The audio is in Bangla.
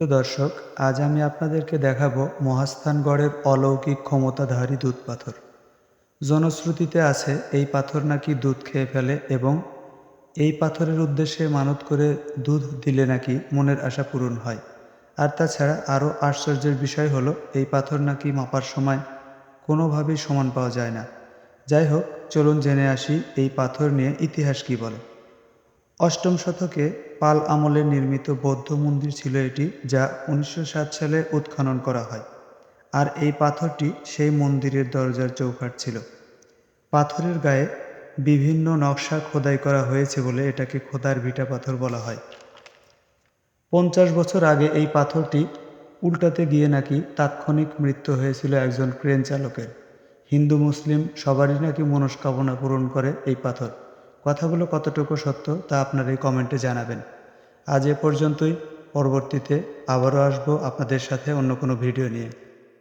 তো দর্শক, আজ আমি আপনাদেরকে দেখাবো মহাস্থানগড়ের অলৌকিক ক্ষমতাধারী দুধ পাথর। জনশ্রুতিতে আছে, এই পাথর নাকি দুধ খেয়ে ফেলে এবং এই পাথরের উদ্দেশ্যে মানত করে দুধ দিলে নাকি মনের আশা পূরণ হয়। আর তাছাড়া আরও আশ্চর্যের বিষয় হলো, এই পাথর নাকি মাপার সময় কোনোভাবেই সমান পাওয়া যায় না। যাই হোক, চলুন জেনে আসি এই পাথর নিয়ে ইতিহাস কী বলে। অষ্টম শতকে পাল আমলে নির্মিত বৌদ্ধ মন্দির ছিল এটি, যা উনিশশো সাত সালে উৎখনন করা হয়। আর এই পাথরটি সেই মন্দিরের দরজার চৌকাঠ ছিল। পাথরের গায়ে বিভিন্ন নকশা খোদাই করা হয়েছে বলে এটাকে খোদার ভিটা পাথর বলা হয়। পঞ্চাশ বছর আগে এই পাথরটি উল্টাতে গিয়ে নাকি তাৎক্ষণিক মৃত্যু হয়েছিল একজন ক্রেন চালকের। হিন্দু, মুসলিম সবারই নাকি মনস্কামনা পূরণ করে এই পাথর। কথাগুলো কতটুকু সত্য তা আপনার এই কমেন্টে জানাবেন। আজ এ পর্যন্তই। পরবর্তীতে আবারও আসব আপনাদের সাথে অন্য কোনো ভিডিও নিয়ে।